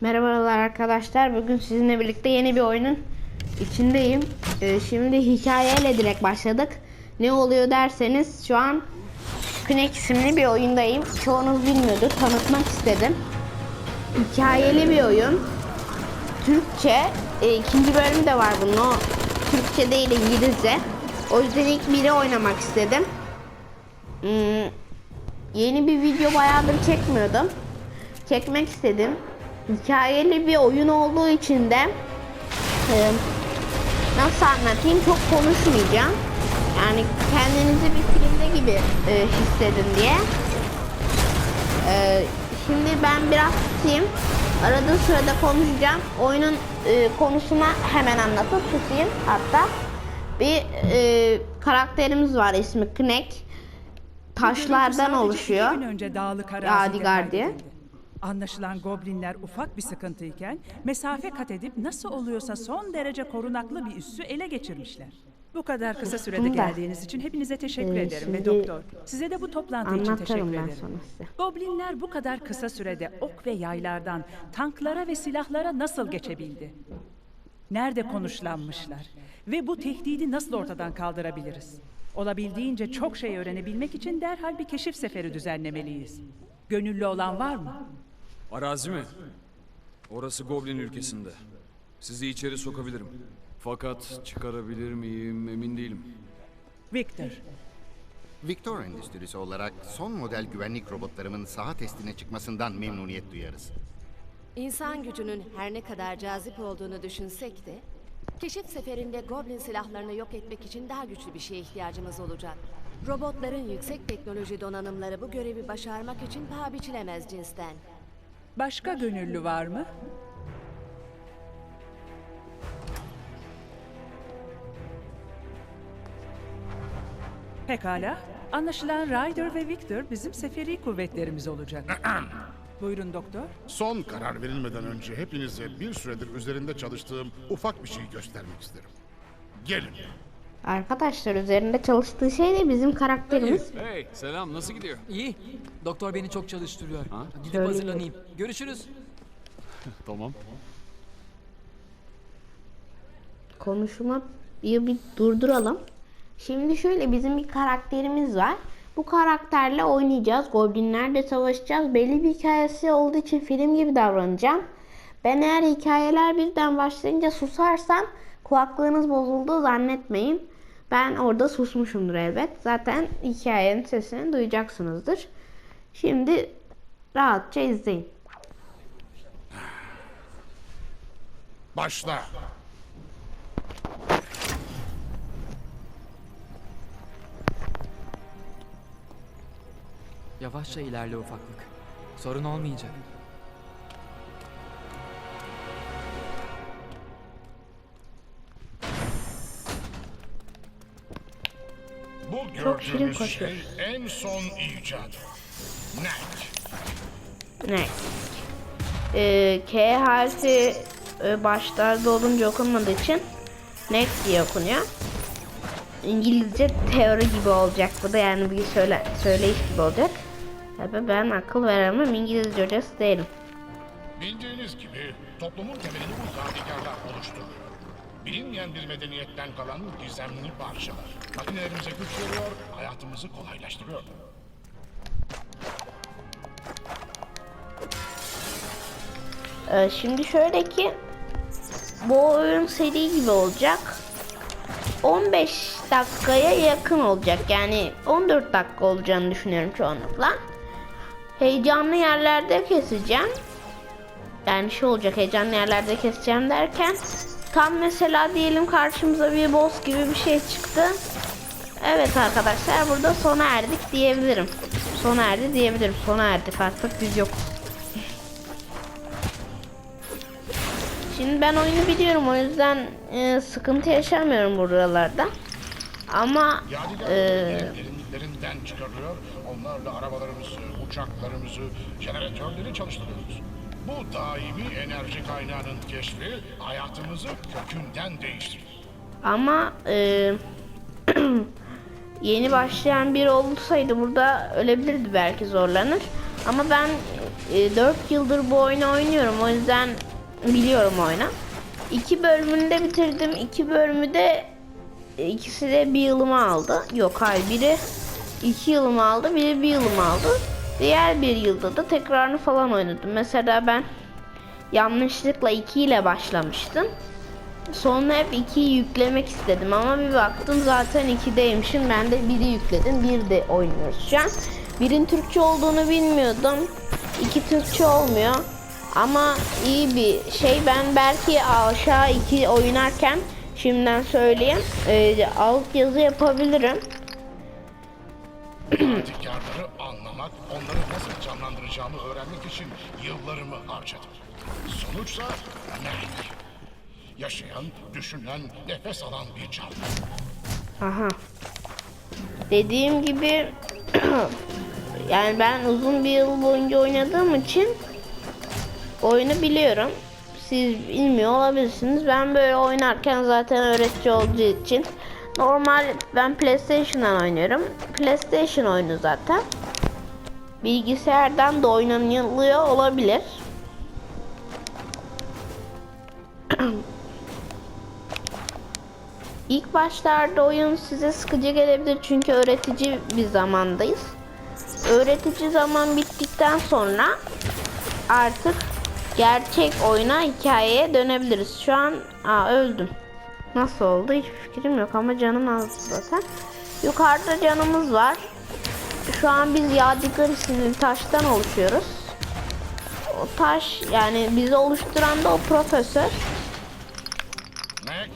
Merhabalar arkadaşlar. Bugün sizinle birlikte yeni bir oyunun içindeyim. Ee, şimdi hikayeyle direkt başladık. Ne oluyor derseniz şu an Knek isimli bir oyundayım. Çoğunuz bilmiyordur. Tanıtmak istedim. Hikayeli bir oyun. Türkçe. E, ikinci bölümü de var bunun. O Türkçe değil İngilizce. O yüzden ilk biri oynamak istedim. Hmm, yeni bir video bayağıdır çekmiyordum. Çekmek istedim. Hikayeli bir oyun olduğu için de e, nasıl anlatayım çok konuşmayacağım. Yani kendinizi bir filmde gibi e, hissedin diye. E, şimdi ben biraz tutayım. Arada sırada konuşacağım. Oyunun e, konusuna hemen anlatıp tutayım hatta. Bir e, karakterimiz var ismi Knek. Taşlardan oluşuyor. Yadigar diye. Anlaşılan goblinler ufak bir sıkıntıyken mesafe kat edip nasıl oluyorsa son derece korunaklı bir üssü ele geçirmişler. Bu kadar kısa sürede geldiğiniz için hepinize teşekkür e, ederim ve şimdi doktor. Size de bu toplantı için Anlatırım teşekkür ben ederim. sonra size. Goblinler bu kadar kısa sürede ok ve yaylardan tanklara ve silahlara nasıl geçebildi? Nerede konuşlanmışlar? Ve bu tehdidi nasıl ortadan kaldırabiliriz? Olabildiğince çok şey öğrenebilmek için derhal bir keşif seferi düzenlemeliyiz. Gönüllü olan var mı? Arazi mi? Orası Goblin ülkesinde. Sizi içeri sokabilirim. Fakat çıkarabilir miyim emin değilim. Victor, Victor Endüstrisi olarak son model güvenlik robotlarımın saha testine çıkmasından memnuniyet duyarız. İnsan gücünün her ne kadar cazip olduğunu düşünsek de, keşif seferinde Goblin silahlarını yok etmek için daha güçlü bir şeye ihtiyacımız olacak. Robotların yüksek teknoloji donanımları bu görevi başarmak için paha biçilemez cinsten. Başka gönüllü var mı? Pekala. Anlaşılan Ryder ve Victor bizim seferi kuvvetlerimiz olacak. Buyurun doktor. Son karar verilmeden önce hepinize bir süredir üzerinde çalıştığım ufak bir şeyi göstermek isterim. Gelin. Arkadaşlar üzerinde çalıştığı şey de bizim karakterimiz. Hey selam nasıl gidiyor? İyi. Doktor beni çok çalıştırıyor. Gidip Söyleyeyim. hazırlanayım. Görüşürüz. Tamam. Konuşma bir, bir durduralım. Şimdi şöyle bizim bir karakterimiz var. Bu karakterle oynayacağız. Goblinlerle savaşacağız. Belli bir hikayesi olduğu için film gibi davranacağım. Ben eğer hikayeler birden başlayınca susarsam kulaklığınız bozuldu zannetmeyin. Ben orada susmuşumdur elbet. Zaten hikayenin sesini duyacaksınızdır. Şimdi rahatça izleyin. Başla. Yavaşça ilerle ufaklık. Sorun olmayacak. Çok şirin koşuyor. şey en son icat. Nek. Ne? Ee, K harfi e, başlarda olunca okunmadığı için next diye okunuyor. İngilizce teori gibi olacak bu da yani bir söyle, söyleyiş gibi olacak. Tabii ben akıl veremem İngilizce hocası değilim. Bildiğiniz gibi toplumun temelini bu zadigarlar oluşturur. Bilinmeyen bir medeniyetten kalan gizemli parçalar. Makinelerimize güç veriyor, hayatımızı kolaylaştırıyor. Ee, şimdi şöyle ki bu oyun seri gibi olacak. 15 dakikaya yakın olacak. Yani 14 dakika olacağını düşünüyorum çoğunlukla. Heyecanlı yerlerde keseceğim. Yani şey olacak heyecanlı yerlerde keseceğim derken tam mesela diyelim karşımıza bir boss gibi bir şey çıktı. Evet arkadaşlar burada sona erdik diyebilirim. Sona erdi diyebilirim. Sona erdik artık biz yok. Şimdi ben oyunu biliyorum o yüzden e, sıkıntı yaşamıyorum buralarda. Ama e, çıkarılıyor. Onlarla arabalarımızı, uçaklarımızı, jeneratörleri çalıştırıyoruz. Bu daimi enerji kaynağının keşfi hayatımızı kökünden değiştirir. ama e, yeni başlayan biri olsaydı burada ölebilirdi belki zorlanır. Ama ben 4 yıldır bu oyunu oynuyorum. O yüzden biliyorum oyunu. İki bölümünü de bitirdim. İki bölümü de e, ikisi de bir yılımı aldı. Yok hayır biri iki yılımı aldı. Biri bir yılımı aldı. Diğer bir yılda da tekrarını falan oynadım. Mesela ben yanlışlıkla 2 ile başlamıştım. Sonra hep 2'yi yüklemek istedim ama bir baktım zaten 2'deymişim. Ben de 1'i yükledim. 1 de oynuyoruz şu an. 1'in Türkçe olduğunu bilmiyordum. 2 Türkçe olmuyor. Ama iyi bir şey. Ben belki aşağı 2 oynarken şimdiden söyleyeyim. E, alt yazı yapabilirim. Anlamak, onları nasıl canlandıracağımı öğrenmek için yıllarımı harcadım. Sonuçsa Meg. Yaşayan, düşünen, nefes alan bir canlı. Aha. Dediğim gibi yani ben uzun bir yıl boyunca oynadığım için oyunu biliyorum. Siz bilmiyor olabilirsiniz. Ben böyle oynarken zaten öğretici olduğu için normal ben PlayStation'dan oynuyorum. PlayStation oyunu zaten. Bilgisayardan da oynanılıyor olabilir. İlk başlarda oyun size sıkıcı gelebilir çünkü öğretici bir zamandayız. Öğretici zaman bittikten sonra artık gerçek oyuna hikayeye dönebiliriz. Şu an aa, öldüm. Nasıl oldu hiç fikrim yok ama canım az zaten. Yukarıda canımız var. Şu an biz Yadigar isimli taştan oluşuyoruz. O taş yani bizi oluşturan da o profesör.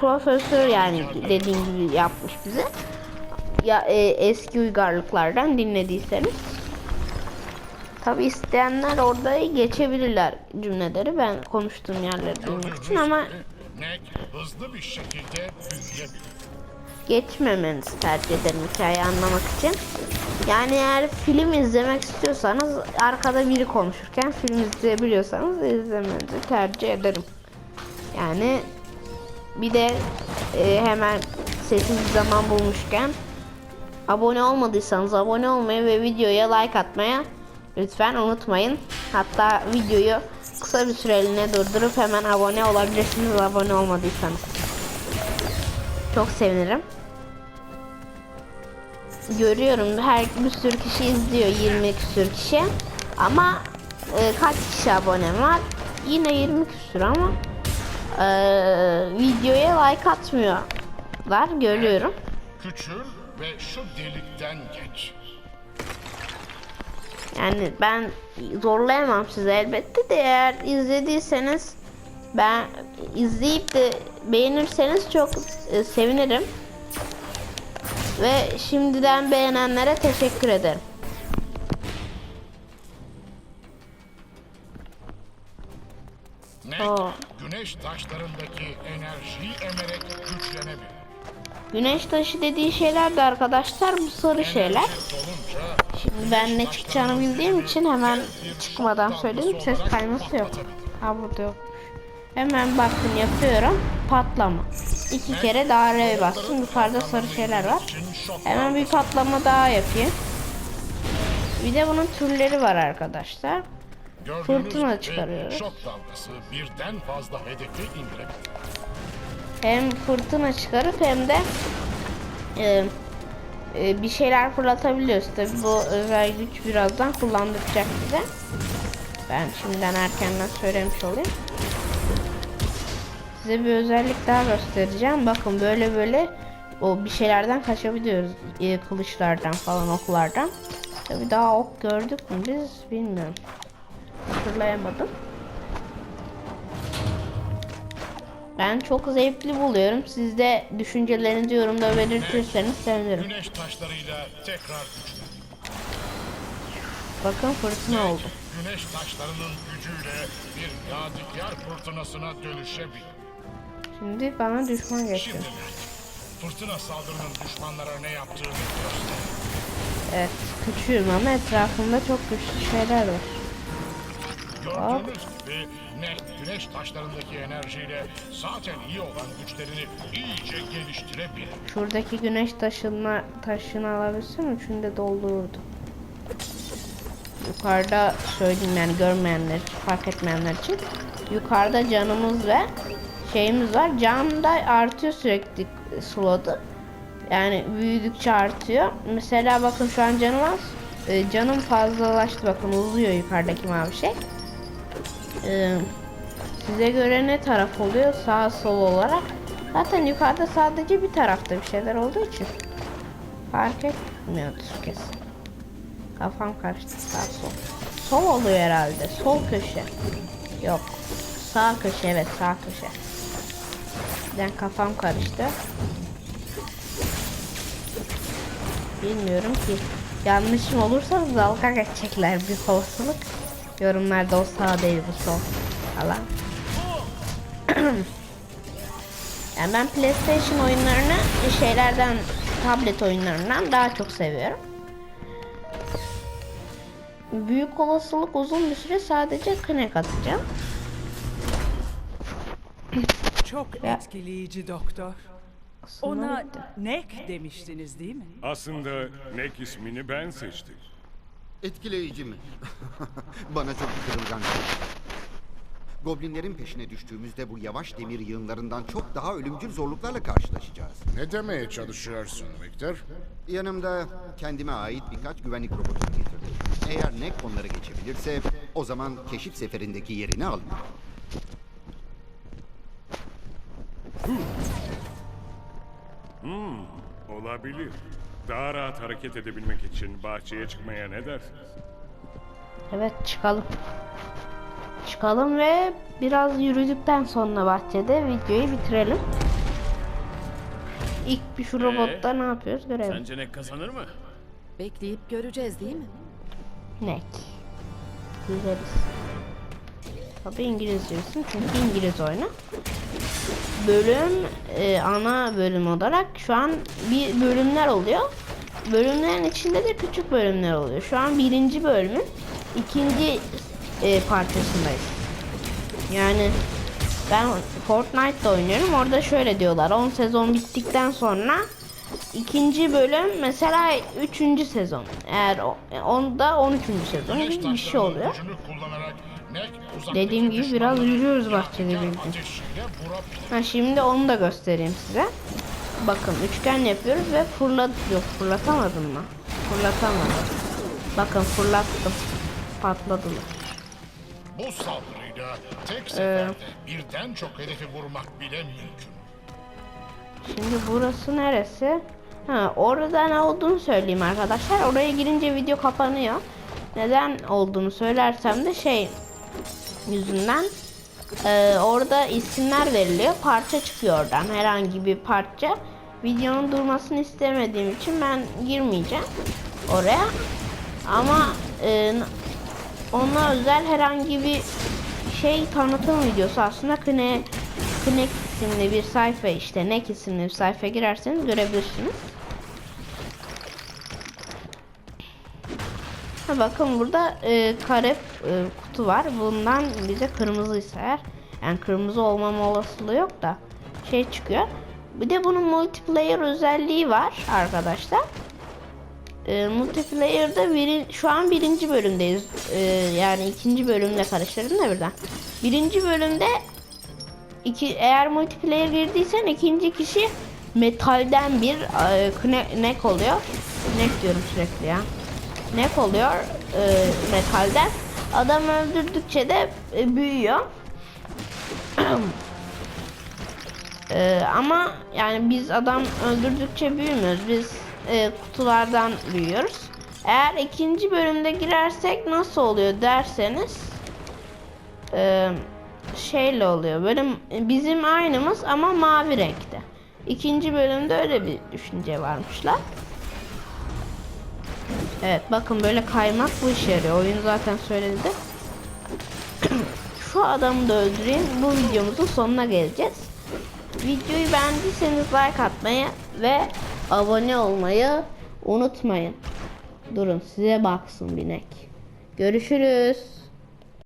Profesör yani dediğim gibi yapmış bize. Ya e, eski uygarlıklardan dinlediyseniz. Tabi isteyenler orada geçebilirler cümleleri. Ben konuştuğum yerleri duymak için ama hızlı bir şekilde büyüyebilir. Geçmemenizi tercih ederim hikayeyi anlamak için. Yani eğer film izlemek istiyorsanız arkada biri konuşurken film izleyebiliyorsanız izlemenizi tercih ederim. Yani bir de e, hemen sessiz zaman bulmuşken abone olmadıysanız abone olmayı ve videoya like atmaya lütfen unutmayın. Hatta videoyu kısa bir süreliğine durdurup hemen abone olabilirsiniz abone olmadıysanız. Çok sevinirim. Görüyorum her bir sürü kişi izliyor 20 küsür kişi. Ama e, kaç kişi abonem var? Yine 20 küsür ama e, videoya like atmıyorlar görüyorum. Küçül ve şu delikten geç. Yani ben zorlayamam sizi elbette de eğer izlediyseniz ben izleyip de beğenirseniz çok e, sevinirim. Ve şimdiden beğenenlere teşekkür ederim. Meg, Aa. güneş taşlarındaki enerjiyi emerek güçlenebilir. Güneş taşı dediği şeyler de arkadaşlar bu sarı şeyler. Enerji dolunca Şimdi ben ne çıkacağını bildiğim için hemen çıkmadan söyleyeyim. Ses kayması yok. Ha burada yokmuş. Hemen bakın yapıyorum. Patlama. İki kere daireye bastım. Yukarıda sarı şeyler var. Hemen bir patlama daha yapayım. Bir de bunun türleri var arkadaşlar. Fırtına çıkarıyoruz. Birden fazla hedefi indirebilir. Hem fırtına çıkarıp hem de e, e, bir şeyler fırlatabiliyoruz. Tabi bu özel güç birazdan kullandıracak bize. Ben şimdiden erkenden söylemiş olayım. Size bir özellik daha göstereceğim. Bakın böyle böyle o bir şeylerden kaçabiliyoruz. E, kılıçlardan falan oklardan. Tabi daha ok gördük mü biz bilmiyorum. Hatırlayamadım. Ben çok zevkli buluyorum. Siz de düşüncelerinizi yorumda belirtirseniz sevinirim. Güneş taşlarıyla tekrar. Bakın fırtına oldu. Güneş taşlarının gücüyle bir yadigar fırtınasına dönüşebilir. Şimdi bana düşman Meg, fırtına saldırının düşmanlara ne yaptığını göster. Evet küçüğüm ama etrafımda çok güçlü şeyler var. Gördüğünüz gibi Meg güneş taşlarındaki enerjiyle zaten iyi olan güçlerini iyice geliştirebilir. Şuradaki güneş taşına taşını alabilsem üçünü de doldururdu. yukarıda söyleyeyim yani görmeyenler, fark etmeyenler için. Yukarıda canımız ve şeyimiz var. Can da artıyor sürekli slotu. Yani büyüdükçe artıyor. Mesela bakın şu an canım az. Ee, canım fazlalaştı bakın uzuyor yukarıdaki mavi şey. Ee, size göre ne taraf oluyor sağ sol olarak? Zaten yukarıda sadece bir tarafta bir şeyler olduğu için fark etmiyordur kesin. Kafam karıştı sağ sol. Sol oluyor herhalde. Sol köşe. Yok. Sağ köşe evet sağ köşe. Ben kafam karıştı. Bilmiyorum ki. Yanlışım olursa dalga geçecekler bir olasılık. Yorumlarda o sağ değil bu sol falan. yani ben PlayStation oyunlarını şeylerden tablet oyunlarından daha çok seviyorum. Büyük olasılık uzun bir süre sadece Kinect atacağım. Çok Ya. etkileyici doktor. Aslında Ona bitti. nek demiştiniz değil mi? Aslında Nek ismini ben seçtim. Etkileyici mi? Bana çok kırılgan. Goblinlerin peşine düştüğümüzde bu yavaş demir yığınlarından çok daha ölümcül zorluklarla karşılaşacağız. Ne demeye çalışıyorsun Victor? Yanımda kendime ait birkaç güvenlik robotu getirdim. Eğer Nek onları geçebilirse o zaman keşif seferindeki yerini alır. Olabilir. Daha rahat hareket edebilmek için bahçeye çıkmaya ne dersiniz? Evet çıkalım. Çıkalım ve biraz yürüdükten sonra bahçede videoyu bitirelim. İlk bir şu robotta ne yapıyoruz görelim. Sence ne kazanır mı? Bekleyip göreceğiz değil mi? Nek. Güzeliz. Tabi İngilizcesin çünkü İngiliz oyunu. Bölüm e, ana bölüm olarak şu an bir bölümler oluyor. Bölümlerin içinde de küçük bölümler oluyor. Şu an birinci bölümün ikinci e, parçasındayız. Yani ben Fortnite'da oynuyorum. Orada şöyle diyorlar. 10 sezon bittikten sonra ikinci bölüm mesela 3. sezon. Eğer onda 13. sezon gibi bir şey oluyor. Dediğim gibi biraz yürüyoruz bahçede vurabilir. Ha şimdi onu da göstereyim size. Bakın üçgen yapıyoruz ve fırlat yok fırlatamadım mı? Fırlatamadım. Bakın fırlattım. Patladılar. Bu saldırıyla Ee, tek seferde birden çok hedefi vurmak bile mümkün. Şimdi burası neresi? Ha, orada ne olduğunu söyleyeyim arkadaşlar. Oraya girince video kapanıyor. Neden olduğunu söylersem de şey yüzünden e, orada isimler veriliyor. Parça çıkıyor oradan. Herhangi bir parça. Videonun durmasını istemediğim için ben girmeyeceğim oraya. Ama e, ona özel herhangi bir şey tanıtım videosu aslında Kine, Knek isimli bir sayfa işte Nek isimli bir sayfa girerseniz görebilirsiniz. Ha, bakın burada e, kare e, kutu var. Bundan bize kırmızıysa eğer yani kırmızı olmama olasılığı yok da şey çıkıyor. Bir de bunun multiplayer özelliği var arkadaşlar. E, multiplayer'da biri, şu an birinci bölümdeyiz. E, yani ikinci bölümle karıştırdım da birden. Birinci bölümde iki, eğer multiplayer girdiysen ikinci kişi metalden bir e, kne- nek oluyor. Nek diyorum sürekli ya. Nek oluyor e, metalden. Adam öldürdükçe de e, büyüyor. E, ama yani biz adam öldürdükçe büyümüyoruz. Biz e, kutulardan büyüyoruz. Eğer ikinci bölümde girersek nasıl oluyor derseniz e, şeyle oluyor. Böyle bizim aynımız ama mavi renkte. İkinci bölümde öyle bir düşünce varmışlar. Evet bakın böyle kaymak bu işe yarıyor. Oyun zaten söyledi. Şu adamı da öldüreyim. Bu videomuzun sonuna geleceğiz. Videoyu beğendiyseniz like atmayı ve abone olmayı unutmayın. Durun size baksın binek. Görüşürüz.